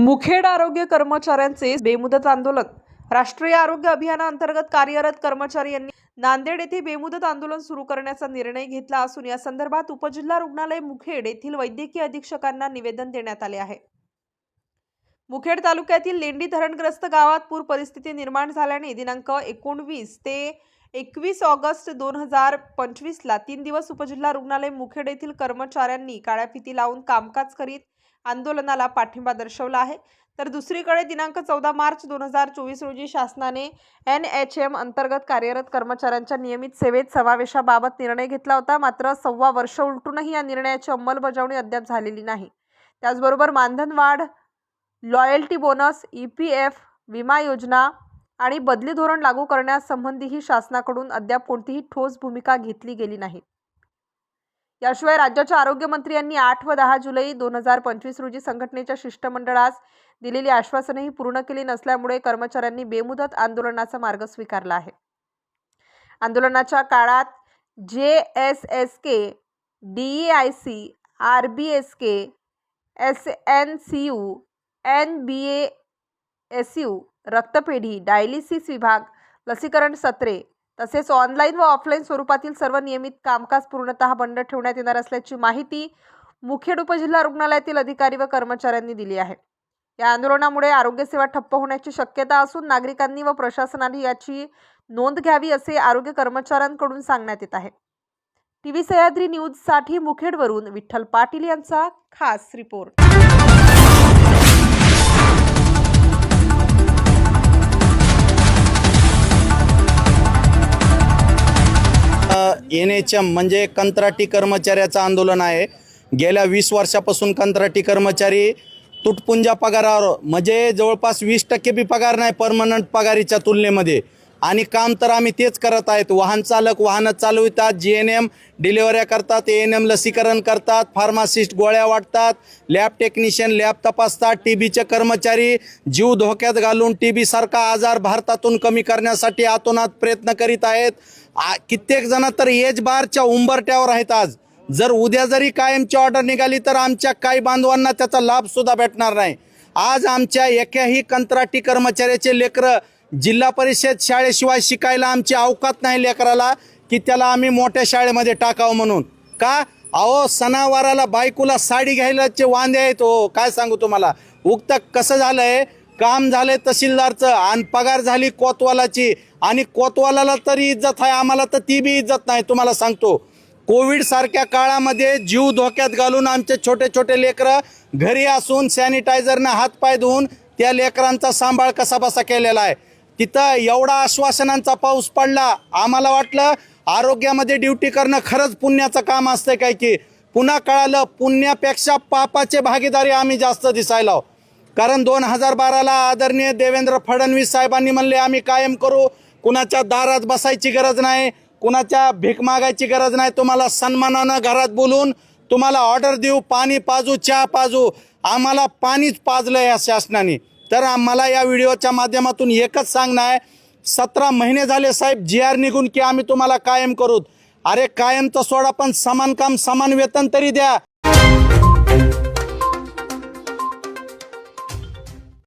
मुखेड आरोग्य कर्मचाऱ्यांचे बेमुदत आंदोलन. राष्ट्रीय आरोग्य अभियानाअंतर्गत कार्यरत कर्मचारी यांनी नांदेड येथे बेमुदत आंदोलन सुरू करण्याचा निर्णय घेतला असून या संदर्भात उपजिल्हा रुग्णालय मुखेड येथील वैद्यकीय अधीक्षकांना निवेदन देण्यात आले आहे. मुखेड तालुक्यातील लेंडी धरणग्रस्त गावात पूर परिस्थिती निर्माण झाल्याने दिनांक एकोणवीस ते एकवीस ऑगस्ट दोन हजार पंचवीसला तीन दिवस उपजिल्हा रुग्णालय मुखेड येथील कर्मचाऱ्यांनी काळ्या फिती लावून कामकाज करीत आंदोलनाला पाठिंबा दर्शवला आहे. तर दुसरीकडे दिनांक चौदा मार्च दोन हजार चोवीस रोजी शासनाने एन एच एम अंतर्गत कार्यरत कर्मचाऱ्यांच्या नियमित सेवेत समावेशाबाबत निर्णय घेतला होता. मात्र सव्वा वर्ष उलटूनही या निर्णयाची अंमलबजावणी अद्याप झालेली नाही. त्याचबरोबर मानधनवाढ loyalty bonus E P F विमा योजना आणि बदली धोरण लागू करण्यासंबंधीही शासनाकडून अद्याप कोणतीही ठोस भूमिका घेतली गेली नाही. याशिवाय राज्याच्या आरोग्यमंत्री यांनी आठ व दहा जुलै दोन हजार पंचवीस रोजी संघटनेच्या शिष्टमंडळास दिलेली आश्वासनही पूर्ण केली नसल्यामुळे कर्मचाऱ्यांनी बेमुदत आंदोलनाचा मार्ग स्वीकारला आहे. आंदोलनाच्या काळात J S S K D I C R B S K S N C U N B A S U रक्तपेढी डायलिसिस विभाग लसीकरण सत्रे तसेच ऑनलाईन व ऑफलाईन स्वरूपातील सर्व नियमित कामकाज पूर्णतः बंद ठेवण्यात येणार असल्याची माहिती मुखेड उपजिल्हा रुग्णालयातील अधिकारी व कर्मचाऱ्यांनी दिली आहे. या आंदोलनामुळे आरोग्यसेवा ठप्प होण्याची शक्यता असून नागरिकांनी व प्रशासनाने याची नोंद घ्यावी असे आरोग्य कर्मचाऱ्यांकडून सांगण्यात येत आहे. टी व्ही सह्याद्री न्यूजसाठी मुखेडवरून विठ्ठल पाटील यांचा खास रिपोर्ट. एन एच एम म्हणजे कंत्राटी कर्मचाऱ्याचं आंदोलन आहे. गेल्या वीस वर्षापासून कंत्राटी कर्मचारी तुटपुंजा पगारावर म्हणजे जवळपास वीस टक्के बी पगार नाही परमनंट पगारीच्या तुलनेमध्ये. आणि काम तर आम्ही तेच करत आहेत. वाहन चालक वाहनं चालवितात जी एन एम डिलिव्हऱ्या करतात ए एन एम लसीकरण करतात फार्मासिस्ट गोळ्या वाटतात लॅब टेक्निशियन लॅब तपासतात टी बीचे कर्मचारी जीव धोक्यात घालून टी बीसारखा आजार भारतातून कमी करण्यासाठी आतोनात प्रयत्न करीत आहेत. आ- कित्येक जण तर एज बारच्या उंबरट्यावर आहेत आज. जर उद्या जरी कायमची ऑर्डर निघाली तर आमच्या काही बांधवांना त्याचा लाभसुद्धा भेटणार नाही. आज आमच्या एकाही कंत्राटी कर्मचाऱ्याचे लेकरं जिल्हा परिषद शाळेशिवाय शिकायला आमची अवकात नाही लेकराला की त्याला आम्ही मोठ्या शाळेमध्ये टाकावं म्हणून. का? अहो सणावाराला बायकोला साडी घ्यायलाचे वांदे आहेत हो काय सांगू तुम्हाला? उगत कसं झालंय काम झालंय तहसीलदारचं आणि पगार झाली कोतवालाची. आणि कोतवालाला तरी इज्जत आहे आम्हाला तर ती बी इज्जत नाही तुम्हाला सांगतो. कोविड सारख्या काळामध्ये जीव धोक्यात घालून आमचे छोटे छोटे लेकरं घरी असून सॅनिटायझरनं हातपाय धुवून त्या लेकरांचा सांभाळ कसा बसा केलेला आहे. तिथं एवढा आश्वासनांचा पाऊस पडला आम्हाला वाटलं आरोग्यामध्ये ड्युटी करणं खरंच पुण्याचं काम असतं काय की पुन्हा कळालं पुण्यापेक्षा पापाचे भागीदारी आम्ही जास्त दिसायला कारण दोन हजार बाराला आदरणीय देवेंद्र फडणवीस साहेबांनी म्हणले आम्ही कायम करू कुणाच्या दारात बसायची गरज नाही कुणाच्या भीक मागायची गरज नाही तुम्हाला सन्मानानं घरात बोलून तुम्हाला ऑर्डर देऊ पाणी पाजू चहा पाजू आम्हाला पाणीच पाजलं या शासनाने. तर आम्हाला या व्हिडिओच्या माध्यमातून एकच सांगणं आहे. सतरा महिने झाले साहेब जी आर निघून की आम्ही तुम्हाला कायम करू. अरे कायमचं सोडा पण समान काम समान वेतन तरी द्या.